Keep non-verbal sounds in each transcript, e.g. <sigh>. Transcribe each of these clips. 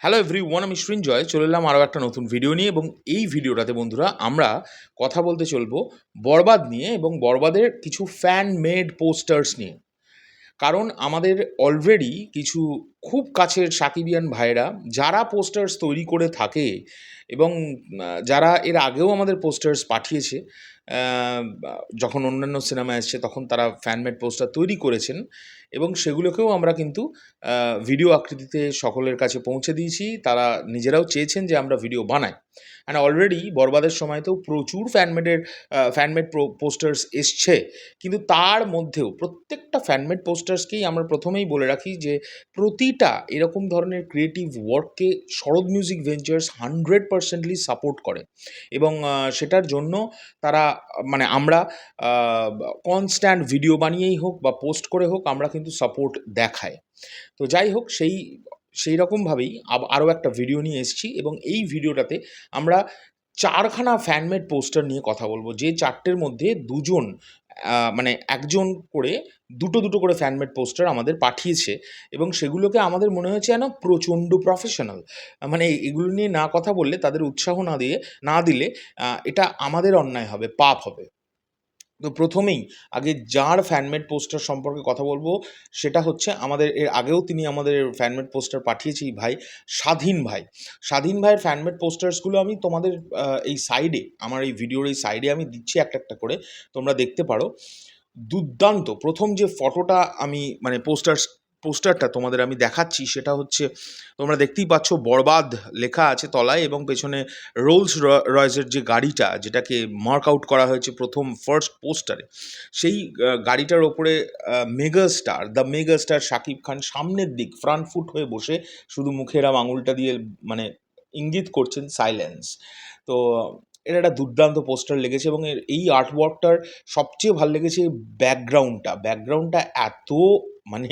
Hello every one আমি সৃঞ্জয় চলে এলাম আরও একটা নতুন ভিডিও নিয়ে এবং এই ভিডিওটাতে বন্ধুরা আমরা কথা বলতে চলবো বরবাদ নিয়ে এবং বরবাদের কিছু ফ্যান মেড পোস্টার্স নিয়ে। কারণ আমাদের অলরেডি কিছু খুব কাছের সাকিবিয়ান ভাইরা যারা পোস্টার্স তৈরি করে থাকে এবং যারা এর আগেও আমাদের পোস্টার্স পাঠিয়েছে যখন অন্যান্য সিনেমা এসছে তখন তারা ফ্যানমেড পোস্টার তৈরি করেছেন এবং সেগুলোকেও আমরা কিন্তু ভিডিও আকৃতিতে সকলের কাছে পৌঁছে দিয়েছি। তারা নিজেরাও চেয়েছেন যে আমরা ভিডিও বানাই। অ্যান্ড অলরেডি বরবাদের সময়তেও প্রচুর ফ্যানমেডের ফ্যানমেড পোস্টার্স এসছে। কিন্তু তার মধ্যেও প্রত্যেকটা ফ্যানমেড পোস্টার্সকেই আমরা প্রথমেই বলে রাখি যে, প্রতিটা এরকম ধরনের creative ওয়ার্ককে Sharat music ventures hundred percently support করে। এবং সেটার জন্য তারা মানে আমরা কনস্ট্যান্ট ভিডিও বানিয়েই হোক বা পোস্ট করে হোক, আমরা কিন্তু সাপোর্ট দেখাই। তো যাই হোক, সেই সেই রকমভাবেই আরও একটা ভিডিও নিয়ে এসেছি এবং এই ভিডিওটাতে আমরা চারখানা ফ্যানমেড পোস্টার নিয়ে কথা বলব। যে চারটের মধ্যে দুজন মানে একজন করে দুটো দুটো করে ফ্যানমেড পোস্টার আমাদের পাঠিয়েছে এবং সেগুলোকে আমাদের মনে হয়েছে যেন প্রচণ্ড প্রফেশনাল মানে এগুলো নিয়ে না কথা বললে তাদের উৎসাহ না দিয়ে, না দিলে এটা আমাদের অন্যায় হবে, পাপ হবে। তো প্রথমেই আগে যার ফ্যানমেড পোস্টার সম্পর্কে কথা বলব, সেটা হচ্ছে আমাদের এর আগেও তিনি আমাদের ফ্যানমেড পোস্টার পাঠিয়েছি ভাই স্বাধীন ভাই। স্বাধীন ভাইয়ের ফ্যানমেড পোস্টার্সগুলো আমি তোমাদের এই সাইডে আমার এই ভিডিওর এই সাইডে আমি দিচ্ছি একটা একটা করে, তোমরা দেখতে পারো। দুর্দান্ত, প্রথম যে ফটোটা আমি মানে পোস্টার পোস্টারটা তোমাদের আমি দেখাচ্ছি, সেটা হচ্ছে তোমরা দেখতেই পাচ্ছ বরবাদ লেখা আছে তলায় এবং পেছনে রোলস রয়েসের যে গাড়িটা যেটাকে মার্ক আউট করা হয়েছে প্রথম ফার্স্ট পোস্টারে সেই গাড়িটার ওপরে mega star the mega star Shakib Khan সামনের দিক ফ্রন্ট ফুট হয়ে বসে শুধু মুখের আঙুলটা দিয়ে মানে ইঙ্গিত করছেন সাইলেন্স তো এটা একটা দুর্দান্ত পোস্টার লেগেছে এবং এর এই আর্টওয়ার্কটার সবচেয়ে ভালো লেগেছে ব্যাকগ্রাউন্ডটা ব্যাকগ্রাউন্ডটা এত মানে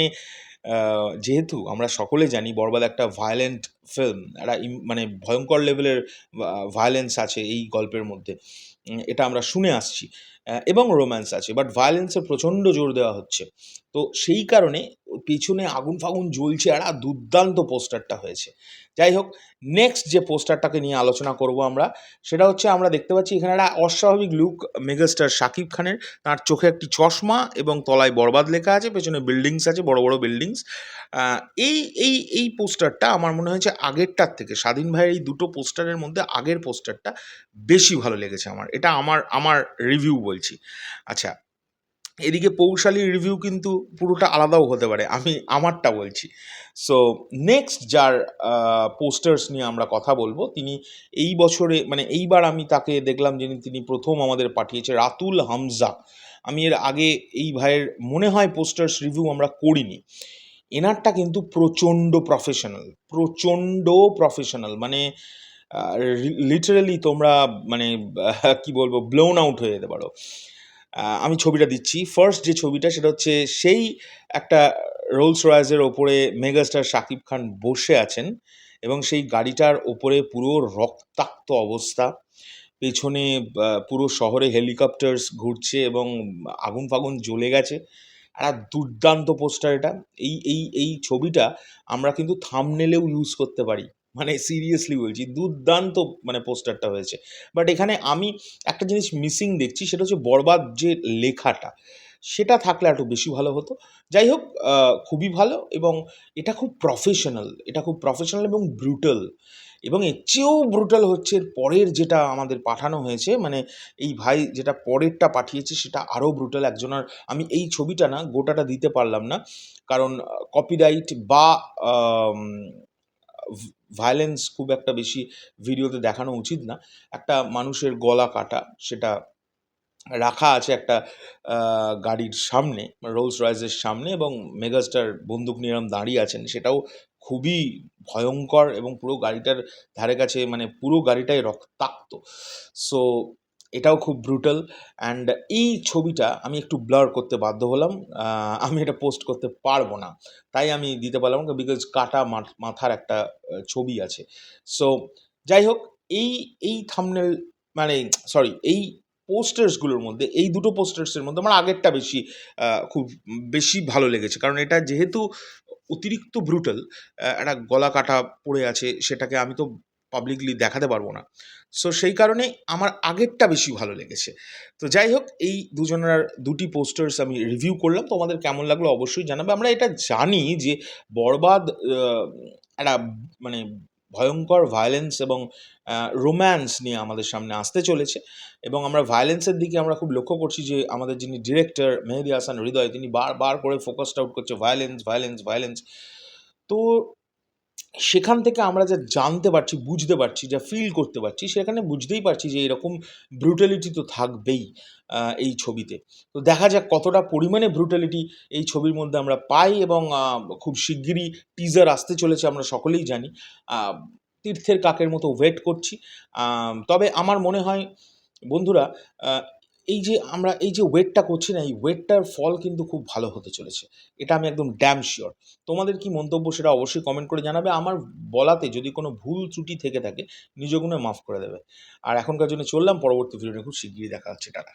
যেহেতু আমরা সকলে জানি বরবাদ একটা ভায়োলেন্ট ফিল্ম একটা মানে ভয়ঙ্কর লেভেলের ভায়োলেন্স আছে এই গল্পের মধ্যে। এটা আমরা শুনে আসছি। এবং রোম্যান্স আছে বাট ভায়োলেন্সের প্রচণ্ড জোর দেওয়া হচ্ছে। তো সেই কারণে পিছনে আগুন ফাগুন জ্বলছে, আর দুর্দান্ত পোস্টারটা হয়েছে। যাই হোক নেক্সট যে পোস্টারটাকে নিয়ে আলোচনা করব আমরা, সেটা হচ্ছে আমরা দেখতে পাচ্ছি এখানে একটা অস্বাভাবিক লুক মেগাস্টার শাকিব খানের। তার চোখে একটি চশমা এবং তলায় বরবাদ লেখা আছে, পেছনে বিল্ডিংস আছে, বড় বড় বিল্ডিংস এই এই এই পোস্টারটা আমার মনে হয়েছে আগেরটার থেকে, স্বাধীন ভাইয়ের এই দুটো পোস্টারের মধ্যে আগের পোস্টারটা বেশি ভালো লেগেছে আমার। এটা আমার আমার রিভিউ বলছি। আচ্ছা এদিকে পৌশালীর রিভিউ কিন্তু পুরোটা আলাদাও হতে পারে, আমি আমারটা বলছি। সো নেক্সট যার পোস্টার্স নিয়ে আমরা কথা বলব, তিনি এই বছরে মানে এইবার আমি তাকে দেখলাম যিনি, তিনি প্রথম আমাদের পাঠিয়েছে, রাতুল হামজা। আমি এর আগে এই ভাইয়ের, মনে হয় পোস্টার্স রিভিউ আমরা করিনি। এনারটা কিন্তু প্রচণ্ড প্রফেশনাল প্রচণ্ড প্রফেশনাল মানে লিটারালি তোমরা মানে <laughs> কি বলব ব্লোন আউট হয়ে যেতে পারো। আমি ছবিটা দিচ্ছি। ফার্স্ট যে ছবিটা, সেটা হচ্ছে সেই একটা রোলস রয়েসের ওপরে মেগাস্টার শাকিব খান বসে আছেন এবং সেই গাড়িটার ওপরে পুরো রক্তাক্ত অবস্থা। পেছনে পুরো শহরে হেলিকপ্টার্স ঘুরছে এবং আগুন ফাগুন জ্বলে গেছে। একটা দুর্দান্ত পোস্টার এটা। এই এই এই ছবিটা আমরা কিন্তু থামনেলেও ইউজ করতে পারি। মানে সিরিয়াসলি বলছি, দুর্দান্ত মানে পোস্টারটা হয়েছে। বাট এখানে আমি একটা জিনিস মিসিং দেখছি, সেটা হচ্ছে বরবাদ যে লেখাটা, সেটা থাকলে একটু বেশি ভালো হতো। যাই হোক খুবই ভালো এবং এটা খুব প্রফেশনাল এটা খুব প্রফেশনাল এবং ব্রুটাল এবং এর চেয়েও ব্রুটাল হচ্ছে এর পরের যেটা আমাদের পাঠানো হয়েছে মানে এই ভাই যেটা পরেরটা পাঠিয়েছে সেটা আরও ব্রুটাল একজনের, আমি এই ছবিটা না গোটাটা দিতে পারলাম না। কারণ কপিরাইট বা ভায়োলেন্স খুব একটা বেশি ভিডিওতে দেখানো উচিত না। একটা মানুষের গলা কাটা, সেটা রাখা আছে একটা গাড়ির সামনে রোলস রয়েসের সামনে এবং মেগাস্টার বন্দুক নিয়ে এরম দাঁড়িয়ে আছেন। সেটাও খুবই ভয়ঙ্কর এবং পুরো গাড়িটার ধারে কাছে মানে পুরো গাড়িটাই রক্তাক্ত। সো এটাও খুব ব্রুটাল অ্যান্ড এই ছবিটা আমি একটু ব্লার করতে বাধ্য হলাম আমি এটা পোস্ট করতে পারব না। তাই আমি দিতে পারলাম না বিকজ কাটা মাথ- মাথার একটা ছবি আছে। সো যাই হোক, এই এই থামনেল মানে সরি এই পোস্টার্সগুলোর মধ্যে, এই দুটো পোস্টার্সের মধ্যে আমার আগেরটা বেশি খুব বেশি ভালো লেগেছে। কারণ এটা যেহেতু অতিরিক্ত ব্রুটাল একটা গলা কাটা পড়ে আছে, সেটাকে আমি তো পাবলিকলি দেখাতে পারব না। সো সেই কারণে আমার আগেরটা বেশি ভালো লেগেছে। তো যাই হোক, এই দুজনের দুটি পোস্টার্স আমি রিভিউ করলাম। তোমাদের কেমন লাগল অবশ্যই জানাবে। আমরা এটা জানি যে বরবাদ একটা মানে ভয়ঙ্কর ভায়োলেন্স এবং রোম্যান্স নিয়ে আমাদের সামনে আসতে চলেছে। এবং আমরা ভায়োলেন্সের দিকে আমরা খুব লক্ষ্য করছি যে, আমাদের যিনি ডিরেক্টর মেহেদি হাসান হৃদয়, তিনি বারবার করে ফোকাসড আউট করছে ভায়োলেন্স ভায়োলেন্স ভায়োলেন্স তো সেখান থেকে আমরা যা জানতে পারছি, বুঝতে পারছি, যা ফিল করতে পারছি, সেখানে বুঝতেই পারছি যে এরকম ব্রুটালিটি তো থাকবেই এই ছবিতে। তো দেখা যাক কতটা পরিমাণে ব্রুটালিটি এই ছবির মধ্যে আমরা পাই এবং খুব শিগগিরই টিজার আসতে চলেছে আমরা সকলেই জানি। তীর্থের কাকের মতো ওয়েট করছি। তবে আমার মনে হয়, বন্ধুরা এই যে আমরা এই যে ওয়েটটা করছি না, এই ওয়েটটার ফল কিন্তু খুব ভালো হতে চলেছে। এটা আমি একদম ড্যাম শিওর তোমাদের কি মন্তব্য সেটা অবশ্যই কমেন্ট করে জানাবে। আমার বলাতে যদি কোনো ভুল ত্রুটি থেকে থাকে নিজগুণে মাফ করে দেবে। আর এখনকার জন্য চললাম, পরবর্তী ভিডিওটা খুব শিগগিরই দেখা হচ্ছে। টাটা।